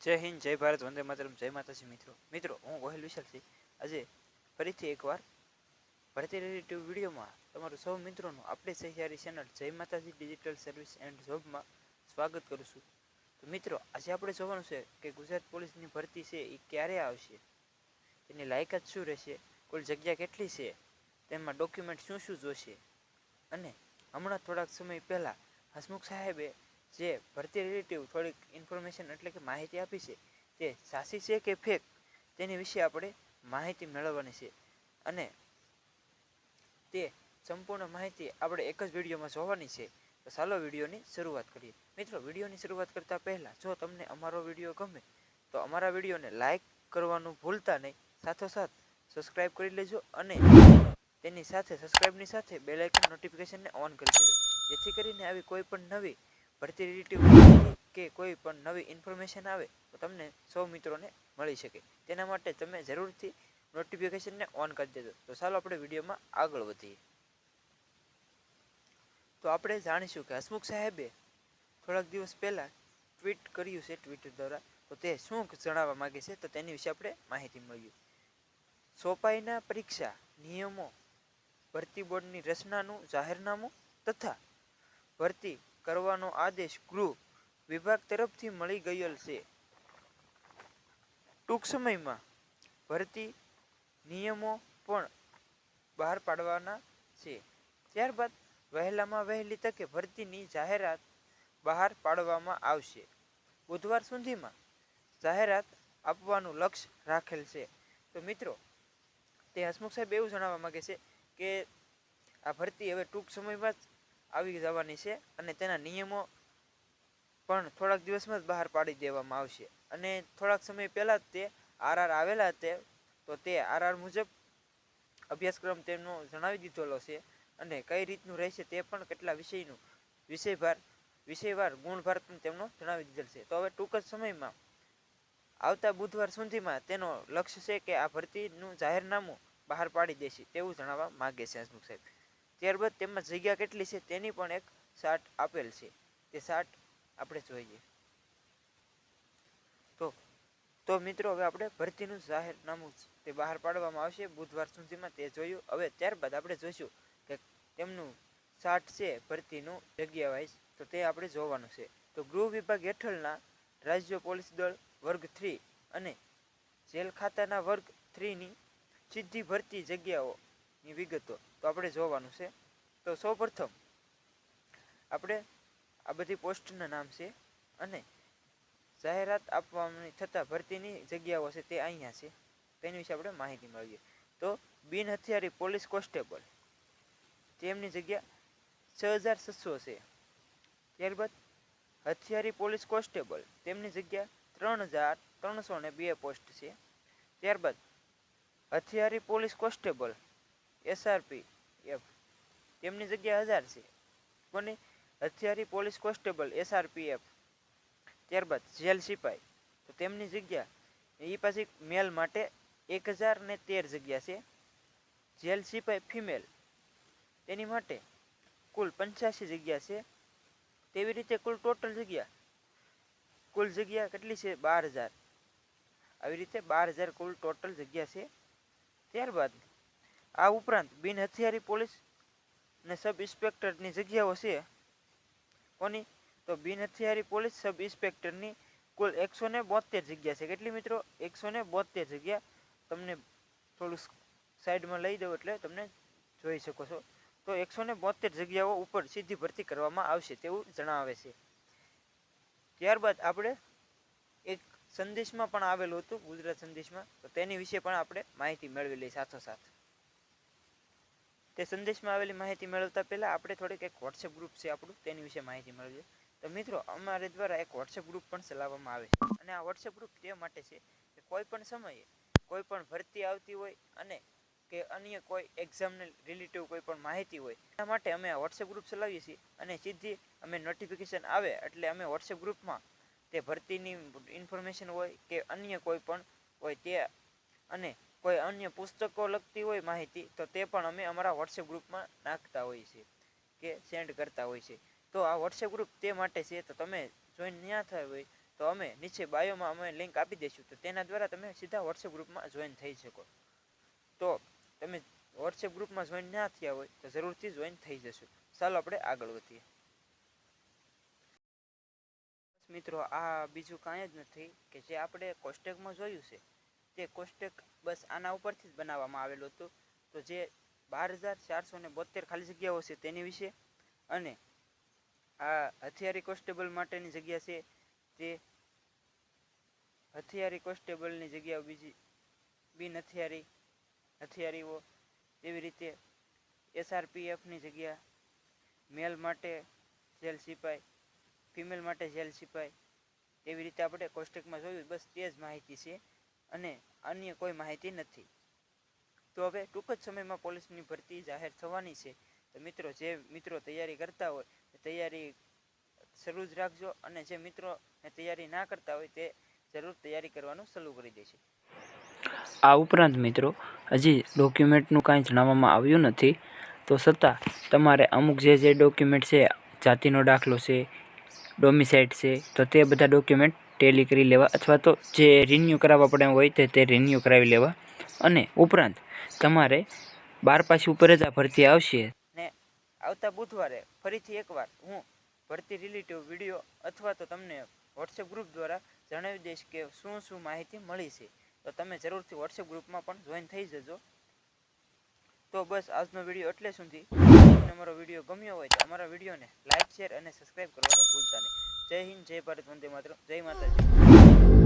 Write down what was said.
જય હિન્દ, જય ભારત, વંદે માતરમ, જય માતાજી મિત્રો. મિત્રો, હું ગોહિલ વિશાલસિંહ. આજે ફરીથી એકવાર ભરતી રિલેટિવ વિડીયોમાં તમારું સૌ મિત્રોનું આપણે સહિયારી ચેનલ જય માતાજી ડિજિટલ સર્વિસ એન્ડ જોબમાં સ્વાગત કરું છું. તો મિત્રો, આજે આપણે જોવાનું છે કે ગુજરાત પોલીસની ભરતી છે એ ક્યારે આવશે? એની લાયકાત શું રહેશે? કુલ જગ્યા કેટલી છે? તેમાં ડોક્યુમેન્ટ શું શું જોશે? અને હમણાં થોડાક સમય પહેલાં હસમુખ સાહેબે જે ભરતી રિલેટિવ થોડીક ઇન્ફોર્મેશન એટલે કે માહિતી આપી છે, તે સાચી છે કે ફેક તેની વિશે આપણે માહિતી મેળવવાની છે. અને તે સંપૂર્ણ માહિતી આપણે એક જ વિડીયોમાં જોવાની છે. તો ચાલો વિડીયોની શરૂઆત કરીએ. મિત્રો, વિડીયોની શરૂઆત કરતાં પહેલાં જો તમને અમારો વીડિયો ગમે, તો અમારા વિડીયોને લાઇક કરવાનું ભૂલતા નહીં. સાથોસાથ સબસ્ક્રાઈબ કરી લેજો અને તેની સાથે સબસ્ક્રાઇબની સાથે બેલ આઇકન નોટિફિકેશનને ઓન કરી દેજો. જેથી કરીને આવી કોઈ પણ નવી ભરતી રિલેટિવ કે કોઈ પણ નવી ઇન્ફોર્મેશન આવે, તો તમને સૌ મિત્રોને મળી શકે. તેના માટે તમે જરૂરથી નોટિફિકેશનને ઓન કરી દેજો. તો ચાલો આપણે વિડીયોમાં આગળ વધીએ. તો આપણે જાણીશું કે હસમુખ સાહેબે થોડાક દિવસ પહેલાં ટ્વીટ કર્યું છે ટ્વિટર દ્વારા. તો તે શું જણાવવા માગે છે? તો તેની વિશે આપણે માહિતી મળ્યું. સોપાઈના પરીક્ષા, નિયમો, ભરતી બોર્ડની રચનાનું જાહેરનામું તથા ભરતી કરવાનો આદેશ ગૃહ વિભાગ તરફથી મળી ગયેલ છે. ટૂંક સમયમાં ભરતી નિયમો પણ બહાર પાડવાના છે. ત્યારબાદ વહેલામાં વહેલી તકે ભરતીની જાહેરાત બહાર પાડવામાં આવશે. બુધવાર સુધીમાં જાહેરાત આપવાનું લક્ષ્ય રાખેલ છે. તો મિત્રો, તે હસમુખ સાહેબ એવું જણાવવા માગે છે કે આ ભરતી હવે ટૂંક સમયમાં જ આવી જવાની છે અને તેના નિયમો પણ થોડાક દિવસમાં જ બહાર પાડી દેવામાં આવશે. અને થોડાક સમય પહેલાં જ તે આરઆર આવેલા તે તો તે આરઆર મુજબ અભ્યાસક્રમ તેમનો જણાવી દીધેલો છે અને કઈ રીતનું રહેશે તે પણ કેટલા વિષયનું, વિષયભાર, વિષયવાર ગુણભાર પણ તેમનો જણાવી દીધેલ છે. તો હવે ટૂંક જ સમયમાં, આવતા બુધવાર સુધીમાં તેનો લક્ષ્ય છે કે આ ભરતીનું જાહેરનામું બહાર પાડી દેશે તેવું જણાવવા માગે છે હસમુખ સાહેબ. ત્યારબાદ તેમાં જગ્યા કેટલી છે તેની પણ એક શાર્ટ આપેલ છે. તે શાર્ટ આપણે જોઈએ. તો તો મિત્રો હવે આપણે ભરતીનું જાહેરનામું તે બહાર પાડવામાં આવશે. બુધવાર સુધીમાં તે જોયું. હવે ત્યારબાદ આપણે જોઈશું કે તેમનું શાર્ટ છે ભરતીનું જગ્યા વાઇઝ તો તે આપણે જોવાનું છે. તો ગૃહ વિભાગ હેઠળના રાજ્ય પોલીસ દળ વર્ગ થ્રી અને જેલ ખાતાના વર્ગ થ્રીની સીધી ભરતી જગ્યાઓની વિગતો તો આપણે જોવાનું છે. તો સૌપ્રથમ આપણે આ બધી પોસ્ટના નામ છે અને જાહેરાત આપવાની થતાં ભરતીની જગ્યાઓ છે તે અહીંયા છે. તેની વિશે આપણે માહિતી મેળવીએ તો બિન હથિયારી પોલીસ કોન્સ્ટેબલ તેમની જગ્યા છ હજાર છસો છે. ત્યારબાદ હથિયારી પોલીસ કોન્સ્ટેબલ તેમની જગ્યા ત્રણ હજાર ત્રણસો ને બે પોસ્ટ છે. ત્યારબાદ હથિયારી પોલીસ કોન્સ્ટેબલ એસઆરપી એફ તેમની જગ્યા હજાર છે. કોની હથિયારી પોલીસ કોન્સ્ટેબલ એસઆરપીએફ ત્યારબાદ જેલ સિપાઈ. તો તેમની જગ્યા, એ પાછી મેલ માટે એક હજાર ને તેર જગ્યા છે. જેલ સિપાઈ ફિમેલ. તેની માટે કુલ પંચ્યાસી જગ્યા છે. તેવી રીતે કુલ ટોટલ જગ્યા, કુલ જગ્યા કેટલી છે? બાર હજાર. આવી રીતે બાર હજાર કુલ ટોટલ જગ્યા છે. ત્યારબાદ આ ઉપરાંત બિન હથિયારી પોલીસ ને સબ ઇન્સ્પેક્ટરની જગ્યાઓ છે. કોની? તો બિન હથિયારી પોલીસ સબ ઇન્સ્પેક્ટરની કુલ એકસો ને બોતેર જગ્યા છે. કેટલી મિત્રો? એકસો ને બોતેર જગ્યા. તમને થોડું સાઈડમાં લઈ દઉં એટલે તમને જોઈ શકો છો. તો એકસો ને બોતેર જગ્યાઓ ઉપર સીધી ભરતી કરવામાં આવશે તેવું જણાવે છે. ત્યારબાદ આપણે એક સંદેશમાં પણ આવેલું હતું, ગુજરાત સંદેશમાં. તો તેની વિશે પણ આપણે માહિતી મેળવી લઈ સાથોસાથ. તે સંદેશમાં આવેલી માહિતી મેળવતા પહેલાં આપણે થોડીક એક વોટ્સએપ ગ્રુપ છે આપણું, તેની વિશે માહિતી મેળવીએ. તો મિત્રો, અમારે દ્વારા એક વોટ્સએપ ગ્રુપ પણ ચલાવવામાં આવે છે. અને આ વોટ્સએપ ગ્રુપ તે માટે છે કે કોઈ પણ સમયે કોઈ પણ ભરતી આવતી હોય અને કે અન્ય કોઈ એક્ઝામને રિલેટિવ કોઈ પણ માહિતી હોય, એના માટે અમે આ વોટ્સએપ ગ્રુપ ચલાવીએ છીએ. અને સીધી અમે નોટિફિકેશન આવે એટલે અમે વોટ્સએપ ગ્રુપમાં તે ભરતીની ઇન્ફોર્મેશન હોય કે અન્ય કોઈ પણ હોય તે અને કોઈ અન્ય પુસ્તકો લગતી હોય માહિતી, તો તે પણ અમે અમારા વોટ્સએપ ગ્રુપમાં નાખતા હોઈએ છીએ કે સેન્ડ કરતા હોઈએ છીએ. તો આ વોટ્સએપ ગ્રુપ તે માટે છે, તો તમે જોઈન ત્યાં થયા હોય, તો અમે નીચે બાયોમાં અમે લિંક આપી દઈશું, તો તેના દ્વારા તમે સીધા વોટ્સએપ ગ્રુપમાં જોઈન થઈ શકો. તો તમે વોટ્સએપ ગ્રુપમાં જોઈન ના થયા હોય, તો જરૂરથી જોઈન થઈ જશો. ચાલો આપણે આગળ વધીએ. મિત્રો, આ બીજું કાંઈ જ નથી કે જે આપણે કોષ્ટકમાં જોયું છે. તે કોષ્ટક બસ આના ઉપરથી જ બનાવવામાં આવેલું હતું. તો જે બાર હજાર ચારસો ને બોતેર ખાલી જગ્યાઓ છે તેની વિશે અને આ હથિયારી કોન્સ્ટેબલ માટેની જગ્યા છે તે હથિયારી કોન્સ્ટેબલની જગ્યા બીજી બિન હથિયારી, હથિયારીઓ એવી રીતે એસઆરપીએફની જગ્યા, મેલ માટે જેલ સિપાઈ, ફિમેલ માટે જેલ સિપાઈ એવી રીતે આપણે કોષ્ટકમાં જોયું. બસ તે જ માહિતી છે. અને અન્ય કોઈ માહિતી નથી. તો હવે ટૂંક જ સમયમાં પોલીસની ભરતી જાહેર થવાની છે. તો મિત્રો, જે મિત્રો તૈયારી કરતા હોય તૈયારી શરૂ જ રાખજો અને જે મિત્રો તૈયારી ના કરતા હોય, તે જરૂર તૈયારી કરવાનું શરૂ કરી દેશે. આ ઉપરાંત મિત્રો, હજી ડોક્યુમેન્ટનું કાંઈ જણાવવામાં આવ્યું નથી. તો છતાં, તમારે અમુક જે જે ડોક્યુમેન્ટ છે, જાતિનો દાખલો છે ડોમિસાઇડ છે, તો તે બધા ડોક્યુમેન્ટ ટેલી કરી લેવા અથવા તો જે રિન્યૂ કરાવવા પડે હોય તે તે રિન્યૂ કરાવી લેવા. અને ઉપરાંત તમારે બાર પાછી ઉપર જ આ ભરતી આવશે. ને આવતા બુધવારે ફરીથી એકવાર હું ભરતી રિલેટિવ વીડિયો અથવા તો તમને વોટ્સએપ ગ્રુપ દ્વારા જણાવી દઈશ કે શું શું માહિતી મળી છે. તો તમે જરૂરથી વોટ્સએપ ગ્રુપમાં પણ જોઈન થઈ જજો. તો બસ આજનો વીડિયો એટલે સુધી. અમારો વીડિયો ગમ્યો હોય તો અમારા વિડીયોને લાઇક શેર અને સબસ્ક્રાઇબ કરવાનું ભૂલતા નહીં. જય હિન્દ જય ભારત વંદે માતરમ જય માતાજી